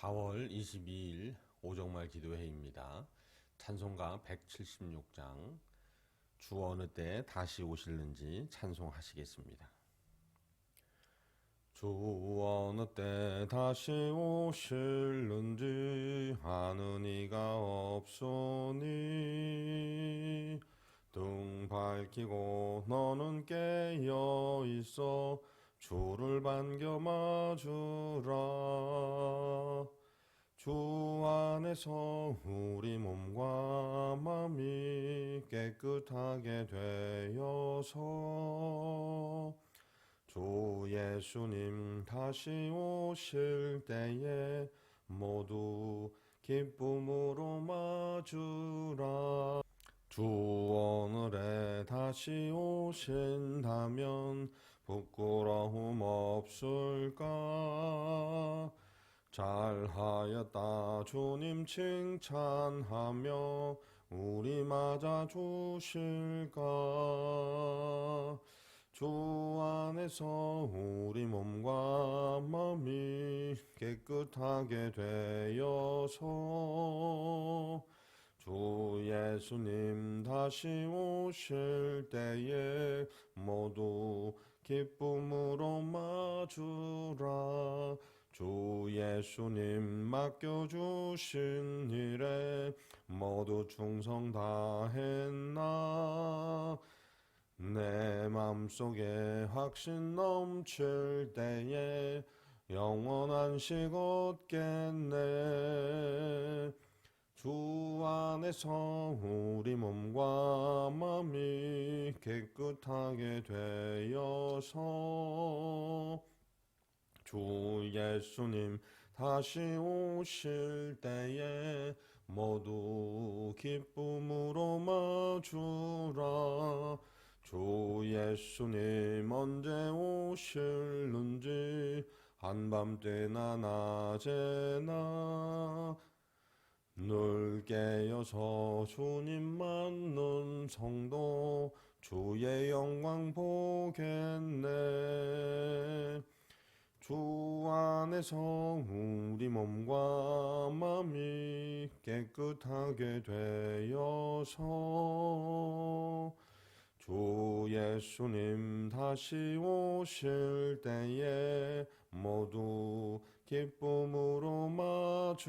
4월 22일 오정말 기도회입니다. 찬송가 176장 주 어느 때 다시 오실는지 찬송하시겠습니다. 주 어느 때 다시 오실는지 아는 이가 없소니 등 밝히고 너는 깨어 있어 주를 반겨 맞으라. 주 안에서 우리 몸과 마음이 깨끗하게 되어서 주 예수님 다시 오실 때에 모두 기쁨으로 맞으라. 주 오늘에 다시 오신다면 부끄러움 없을까? 잘하였다 주님 칭찬하며 우리 맞아 주실까? 주 안에서 우리 몸과 마음이 깨끗하게 되어서 주 예수님 다시 오실 때에 모두 기쁨으로 맞으라. 주 예수님 맡겨주신 일에 모두 충성 다했나? 내 맘속에 확신 넘칠 때에 영원한 식 얻겠네 주 안에서 우리 몸과 마음이 깨끗하게 되어서 주 예수님 다시 오실 때에 모두 기쁨으로 맞으라. 주 예수님 언제 오실는지 한밤때나 낮에나 늘 깨어서 주님 맞는 성도 주의 영광 보겠네. 주 안에서 우리 몸과 마음이 깨끗하게 되어서 주 예수님 다시 오실 때에 모두 기쁨으로 맞으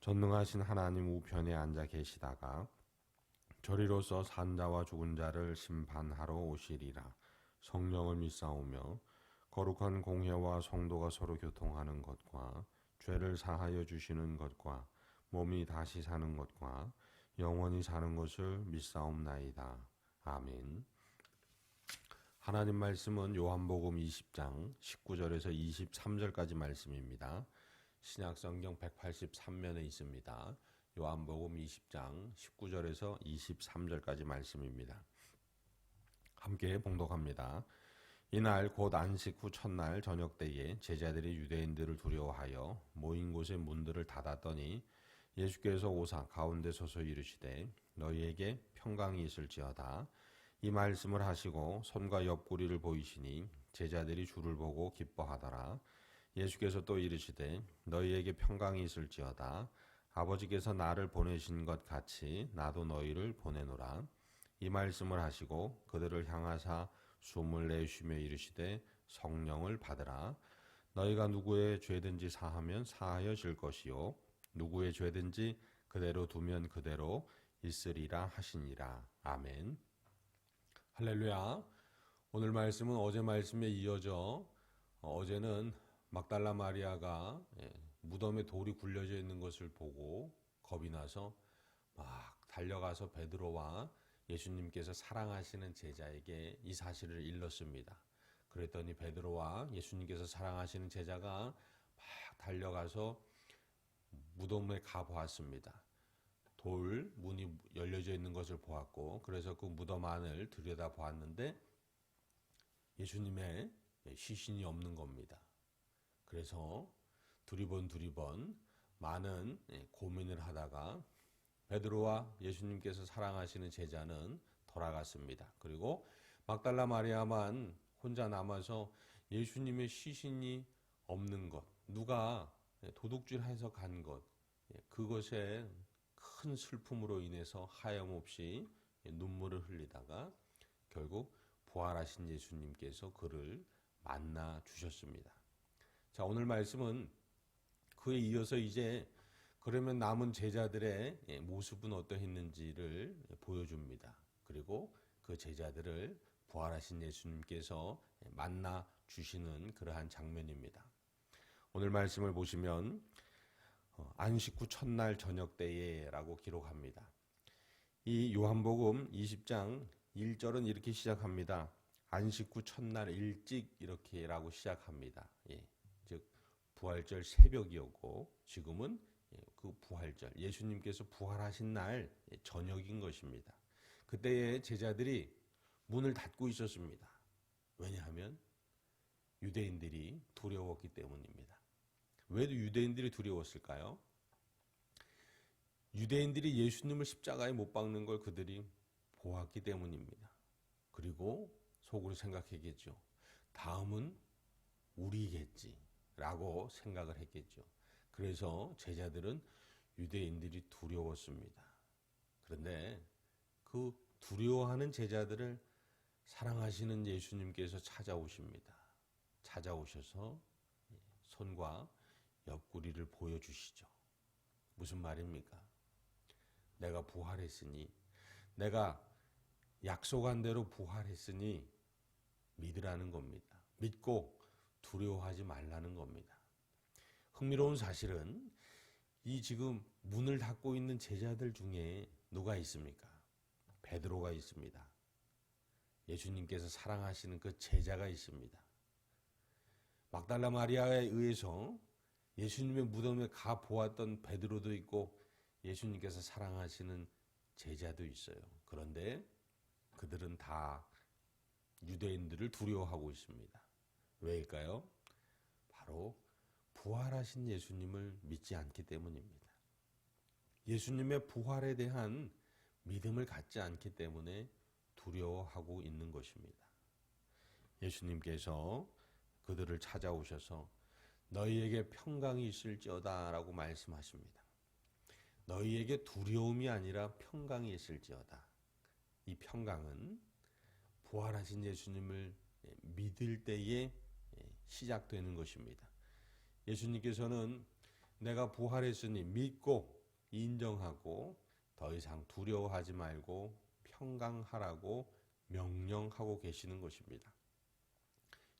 전능하신 하나님 우편에 앉아 계시다가 저리로서 산자와 죽은 자를 심판하러 오시리라 성령을 믿사오며 거룩한 공회와 성도가 서로 교통하는 것과 죄를 사하여 주시는 것과 몸이 다시 사는 것과 영원히 사는 것을 믿사옵나이다. 아멘. 하나님 말씀은 요한복음 20장 19절에서 23절까지 말씀입니다. 신약 성경 183면에 있습니다. 요한복음 20장 19절에서 23절까지 말씀입니다. 함께 봉독합니다. 이날 곧 안식 후 첫날 저녁 때에 제자들이 유대인들을 두려워하여 모인 곳의 문들을 닫았더니 예수께서 오사 가운데 서서 이르시되 너희에게 평강이 있을지어다 이 말씀을 하시고 손과 옆구리를 보이시니 제자들이 주를 보고 기뻐하더라 예수께서 또 이르시되 너희에게 평강이 있을지어다. 아버지께서 나를 보내신 것 같이 나도 너희를 보내노라. 이 말씀을 하시고 그들을 향하사 숨을 내쉬며 이르시되 성령을 받으라. 너희가 누구의 죄든지 사하면 사하여질 것이요. 누구의 죄든지 그대로 두면 그대로 있으리라 하시니라. 아멘. 할렐루야. 오늘 말씀은 어제 말씀에 이어져 어제는 막달라 마리아가 예, 무덤에 돌이 굴려져 있는 것을 보고 겁이 나서 막 달려가서 베드로와 예수님께서 사랑하시는 제자에게 이 사실을 일렀습니다. 그랬더니 베드로와 예수님께서 사랑하시는 제자가 막 달려가서 무덤에 가 보았습니다. 돌 문이 열려져 있는 것을 보았고 그래서 그 무덤 안을 들여다 보았는데 예수님의 시신이 없는 겁니다. 그래서 두리번 두리번 많은 예, 고민을 하다가 베드로와 예수님께서 사랑하시는 제자는 돌아갔습니다. 그리고 막달라 마리아만 혼자 남아서 예수님의 시신이 없는 것, 누가 도둑질해서 간 것, 예, 그것에 큰 슬픔으로 인해서 하염없이 눈물을 흘리다가 결국 부활하신 예수님께서 그를 만나 주셨습니다. 자, 오늘 말씀은 그에 이어서 이제 그러면 남은 제자들의 예, 모습은 어떠했는지를 보여줍니다. 그리고 그 제자들을 부활하신 예수님께서 만나 주시는 그러한 장면입니다. 오늘 말씀을 보시면 어, 안식 후 첫날 저녁 때에라고 기록합니다. 이 요한복음 20장 1절은 이렇게 시작합니다. 안식 후 첫날 일찍 이렇게라고 시작합니다. 예, 즉 부활절 새벽이었고 지금은 예, 그 부활절 예수님께서 부활하신 날 저녁인 것입니다. 그때의 제자들이 문을 닫고 있었습니다. 왜냐하면 유대인들이 두려웠기 때문입니다. 왜 유대인들이 두려웠을까요? 유대인들이 예수님을 십자가에 못 박는 걸 그들이 보았기 때문입니다. 그리고 속으로 생각했겠죠. 다음은 우리겠지. 라고 생각을 했겠죠. 그래서 제자들은 유대인들이 두려웠습니다. 그런데 그 두려워하는 제자들을 사랑하시는 예수님께서 찾아오십니다. 찾아오셔서 손과 옆구리를 보여주시죠. 무슨 말입니까? 내가 부활했으니, 내가 약속한 대로 부활했으니 믿으라는 겁니다. 믿고 두려워하지 말라는 겁니다. 흥미로운 사실은 이 지금 문을 닫고 있는 제자들 중에 누가 있습니까? 베드로가 있습니다. 예수님께서 사랑하시는 그 제자가 있습니다. 막달라 마리아에 의해서 예수님의 무덤에 가 보았던 베드로도 있고 예수님께서 사랑하시는 제자도 있어요. 그런데 그들은 다 유대인들을 두려워하고 있습니다. 왜일까요? 바로 부활하신 예수님을 믿지 않기 때문입니다. 예수님의 부활에 대한 믿음을 갖지 않기 때문에 두려워하고 있는 것입니다. 예수님께서 그들을 찾아오셔서 너희에게 평강이 있을지어다라고 말씀하십니다. 너희에게 두려움이 아니라 평강이 있을지어다. 이 평강은 부활하신 예수님을 믿을 때에 시작되는 것입니다. 예수님께서는 내가 부활했으니 믿고 인정하고 더 이상 두려워하지 말고 평강하라고 명령하고 계시는 것입니다.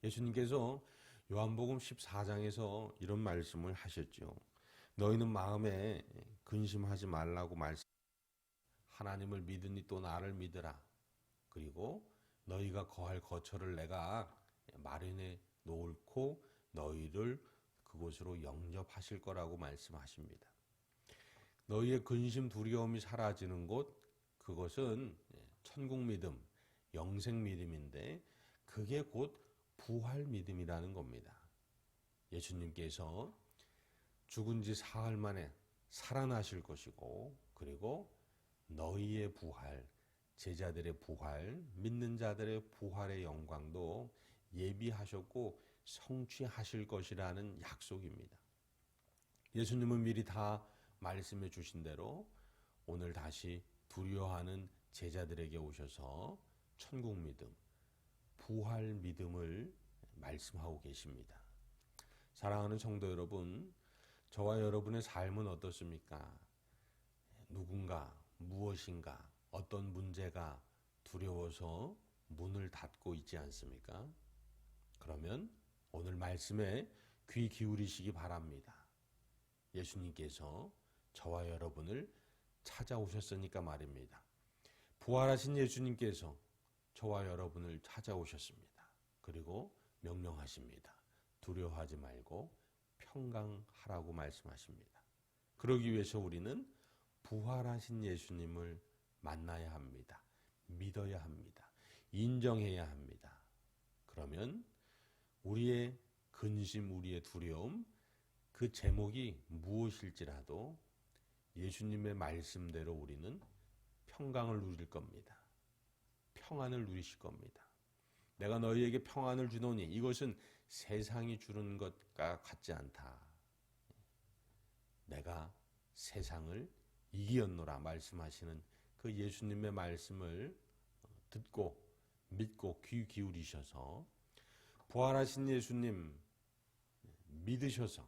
예수님께서 요한복음 14장에서 이런 말씀을 하셨죠. 너희는 마음에 근심하지 말라고 말씀. 하나님을 믿으니 또 나를 믿으라. 그리고 너희가 거할 거처를 내가 마련해 놓고 너희를 그곳으로 영접하실 거라고 말씀하십니다. 너희의 근심 두려움이 사라지는 곳 그것은 천국 믿음, 영생 믿음인데 그게 곧 부활 믿음이라는 겁니다. 예수님께서 죽은 지 사흘 만에 살아나실 것이고 그리고 너희의 부활, 제자들의 부활, 믿는 자들의 부활의 영광도 예비하셨고 성취하실 것이라는 약속입니다. 예수님은 미리 다 말씀해 주신 대로 오늘 다시 두려워하는 제자들에게 오셔서 천국 믿음, 부활 믿음을 말씀하고 계십니다. 사랑하는 성도 여러분, 저와 여러분의 삶은 어떻습니까? 누군가, 무엇인가, 어떤 문제가 두려워서 문을 닫고 있지 않습니까? 그러면 오늘 말씀에 귀 기울이시기 바랍니다. 예수님께서 저와 여러분을 찾아오셨으니까 말입니다. 부활하신 예수님께서 저와 여러분을 찾아오셨습니다. 그리고 명령하십니다. 두려워하지 말고 평강하라고 말씀하십니다. 그러기 위해서 우리는 부활하신 예수님을 만나야 합니다. 믿어야 합니다. 인정해야 합니다. 그러면 우리의 근심, 우리의 두려움, 그 제목이 무엇일지라도 예수님의 말씀대로 우리는 평강을 누릴 겁니다. 평안을 누리실 겁니다. 내가 너희에게 평안을 주노니 이것은 세상이 주는 것과 같지 않다. 내가 세상을 이기었노라 말씀하시는 그 예수님의 말씀을 듣고 믿고 귀 기울이셔서 부활하신 예수님 믿으셔서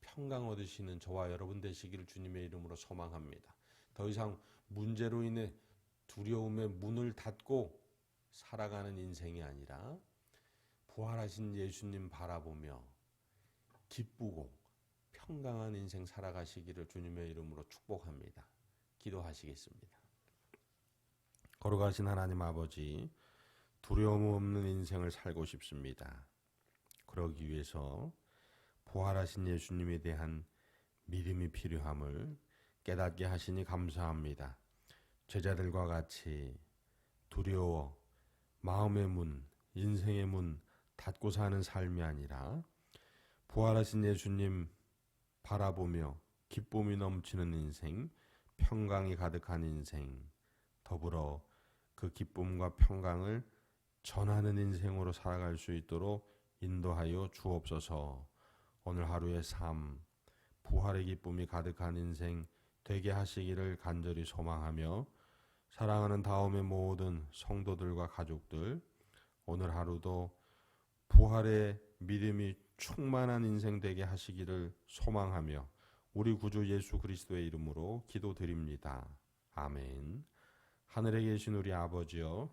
평강 얻으시는 저와 여러분 되시기를 주님의 이름으로 소망합니다. 더 이상 문제로 인해 두려움의 문을 닫고 살아가는 인생이 아니라 부활하신 예수님 바라보며 기쁘고 평강한 인생 살아가시기를 주님의 이름으로 축복합니다. 기도하시겠습니다. 걸어가신 하나님 아버지, 두려움 없는 인생을 살고 싶습니다. 그러기 위해서 부활하신 예수님에 대한 믿음이 필요함을 깨닫게 하시니 감사합니다. 제자들과 같이 두려워 마음의 문, 인생의 문 닫고 사는 삶이 아니라 부활하신 예수님 바라보며 기쁨이 넘치는 인생, 평강이 가득한 인생, 더불어 그 기쁨과 평강을 전하는 인생으로 살아갈 수 있도록 인도하여 주옵소서. 오늘 하루의 삶, 부활의 기쁨이 가득한 인생 되게 하시기를 간절히 소망하며 사랑하는 다음의 모든 성도들과 가족들 오늘 하루도 부활의 믿음이 충만한 인생 되게 하시기를 소망하며 우리 구주 예수 그리스도의 이름으로 기도드립니다. 아멘. 하늘에 계신 우리 아버지여